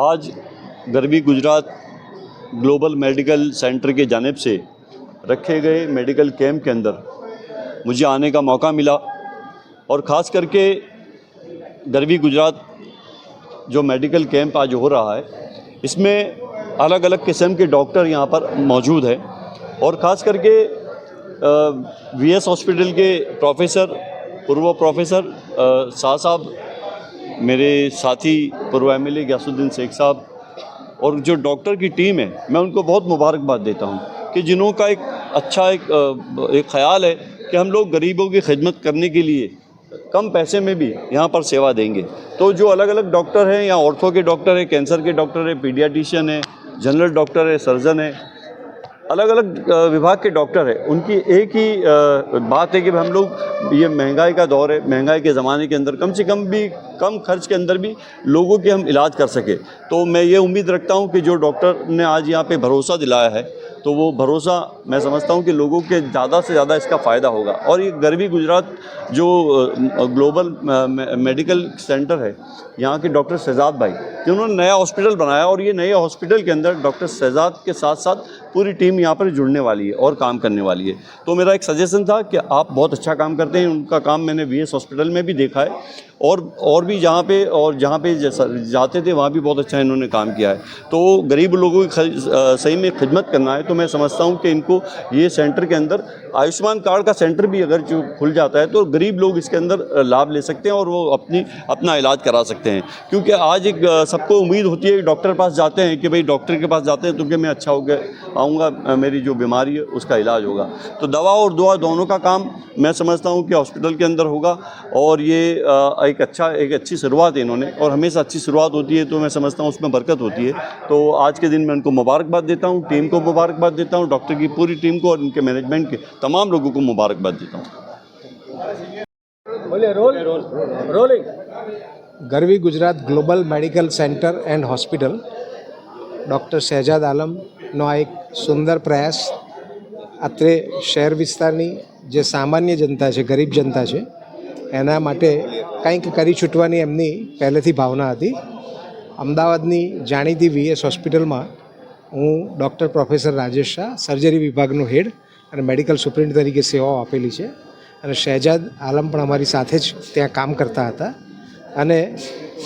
आज Garvi Gujarat global medical centre की जानब से रखे गए मेडिकल कैंप के अंदर मुझे आने का मौका मिला और ख़ास करके गरबी गुजरात जो मेडिकल कैंप आज हो रहा है, इसमें अलग अलग किस्म के डॉक्टर यहाँ पर मौजूद हैं और ख़ास करके वी एस हॉस्पिटल के प्रोफेसर पूर्व प्रोफेसर शाह साहब, मेरे साथी, पूर्व एम एल गयासुद्दीन शेख साहब, और जो डॉक्टर की टीम है, मैं उनको बहुत मुबारकबाद देता हूँ कि जिन्हों का एक अच्छा एक एक ख्याल है कि हम लोग गरीबों की खिदमत करने के लिए कम पैसे में भी यहाँ पर सेवा देंगे। तो जो अलग अलग डॉक्टर हैं, यहाँ ऑर्थो के डॉक्टर हैं कैंसर के डॉक्टर हैं पीडियाटिशियन है जनरल डॉक्टर है सर्जन है अलग अलग विभाग के डॉक्टर हैं। उनकी एक ही बात है कि हम लोग, ये महँगाई का दौर है, महँगाई के ज़माने के अंदर कम से कम भी, कम खर्च के अंदर भी लोगों के हम इलाज कर सकें। तो मैं ये उम्मीद रखता हूँ कि जो डॉक्टर ने आज यहाँ पे भरोसा दिलाया है तो वो भरोसा मैं समझता हूँ कि लोगों के ज़्यादा से ज़्यादा इसका फ़ायदा होगा। और ये गरबी गुजरात जो ग्लोबल मेडिकल सेंटर है, यहाँ के डॉक्टर शहजाद भाई जिन्होंने नया हॉस्पिटल बनाया और ये नए हॉस्पिटल के अंदर डॉक्टर शहजाद के साथ साथ पूरी टीम यहाँ पर जुड़ने वाली है और काम करने वाली है। तो मेरा एक सजेशन था कि आप बहुत अच्छा काम करते हैं, उनका काम मैंने वीएस हॉस्पिटल में भी देखा है और और भी जहाँ पे, और जहाँ पे जाते थे वहाँ भी बहुत अच्छा इन्होंने काम किया है। तो गरीब लोगों की सही में खिदमत करना है तो मैं समझता हूँ कि इनको ये सेंटर के अंदर आयुष्मान कार्ड का सेंटर भी अगर जो खुल जाता है तो गरीब लोग इसके अंदर लाभ ले सकते हैं और वो अपनी, अपना इलाज करा सकते हैं। क्योंकि आज एक सबको उम्मीद होती है डॉक्टर के पास जाते हैं कि भाई डॉक्टर के पास जाते हैं तो कि मैं अच्छा हो गया, आऊँगा मेरी जो बीमारी है उसका इलाज होगा। तो दवा और दुआ दोनों का काम मैं समझता हूँ कि हॉस्पिटल के अंदर होगा और ये एक अच्छा एक अच्छी शुरुआत है इन्होंने और हमेशा अच्छी शुरुआत होती है तो मैं समझता हूँ उसमें बरकत होती है। तो आज के दिन मैं उनको मुबारकबाद देता हूँ, टीम को मुबारकबाद देता हूँ डॉक्टर की पूरी टीम को और इनके मैनेजमेंट के तमाम लोगों को मुबारकबाद देता हूँ Garvi Gujarat global medical centre and hospital doctor Shahzad આલમનો આ એક સુંદર પ્રયાસ અત્રે શહેર વિસ્તારની જે સામાન્ય જનતા છે ગરીબ જનતા છે એના માટે કંઈક કરી છૂટવાની એમની પહેલેથી ભાવના હતી અમદાવાદની જાણીતી વીએસ હોસ્પિટલમાં હું doctor professor Rajesh Shah, surgery વિભાગનો હેડ અને મેડિકલ સુપ્રિન્ટ તરીકે સેવાઓ આપેલી છે. અને શહેજાદ આલમ પણ અમારી સાથે જ ત્યાં કામ કરતા હતા. અને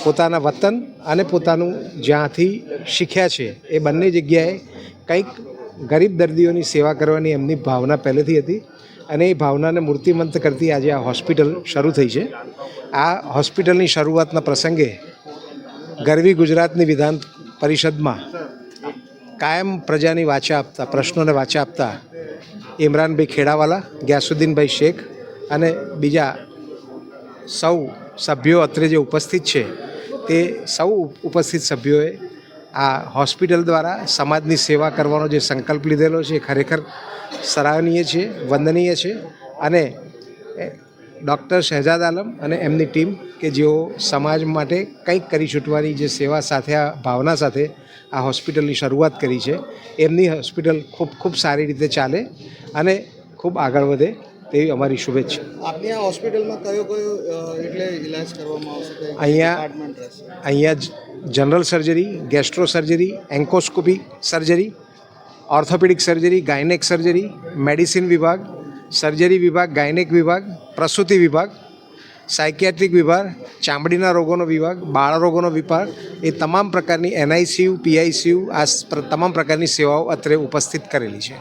પોતાના વતન અને પોતાનું જ્યાંથી શીખ્યા છે એ બંને જગ્યાએ કંઈક ગરીબ દર્દીઓની સેવા કરવાની એમની ભાવના પહેલેથી હતી અને એ ભાવનાને મૂર્તિમંત કરતી આજે આ હોસ્પિટલ શરૂ થઈ છે. આ હોસ્પિટલની શરૂઆતના પ્રસંગે ગરવી ગુજરાતની વિધાન પરિષદમાં કાયમ પ્રજાની વાચા આપતા, પ્રશ્નોને વાચા આપતા ઇમરાનભાઈ ખેડાવાલા, ગ્યાસુદ્દીનભાઈ શેખ અને બીજા સૌ સભ્યો અત્રે જે ઉપસ્થિત છે, તે સૌ ઉપસ્થિત સભ્યોએ આ હોસ્પિટલ દ્વારા સમાજની સેવા કરવાનો જે સંકલ્પ લીધેલો છે ખરેખર સરાહનીય છે, વંદનીય છે અને ડૉક્ટર શહેજાદ આલમ અને એમની ટીમ કે જેઓ સમાજ માટે કંઈક કરી છૂટવાની જે સેવા સાથે આ ભાવના સાથે આ હોસ્પિટલની શરૂઆત કરી છે એમની હોસ્પિટલ ખૂબ ખૂબ સારી રીતે ચાલે અને ખૂબ આગળ વધે તેવી અમારી શુભેચ્છા. આપની આ હોસ્પિટલમાં કયો કયો એટલે ઇલાજ કરવામાં આવશે અહીંયા- અહીંયા general surgery gastro surgery endoscopy surgery orthopaedic surgery gynaec surgery medicine વિભાગ સર્જરી વિભાગ, ગાયનેક વિભાગ, પ્રસૂતિ વિભાગ, સાયકિયાટ્રિક વિભાગ, ચામડીના રોગોનો વિભાગ, બાળ રોગોનો વિભાગ, એ તમામ પ્રકારની એનઆઈસીયુ, પીઆઈસીયુ, આ તમામ પ્રકારની સેવાઓ અત્રે ઉપસ્થિત કરેલી છે.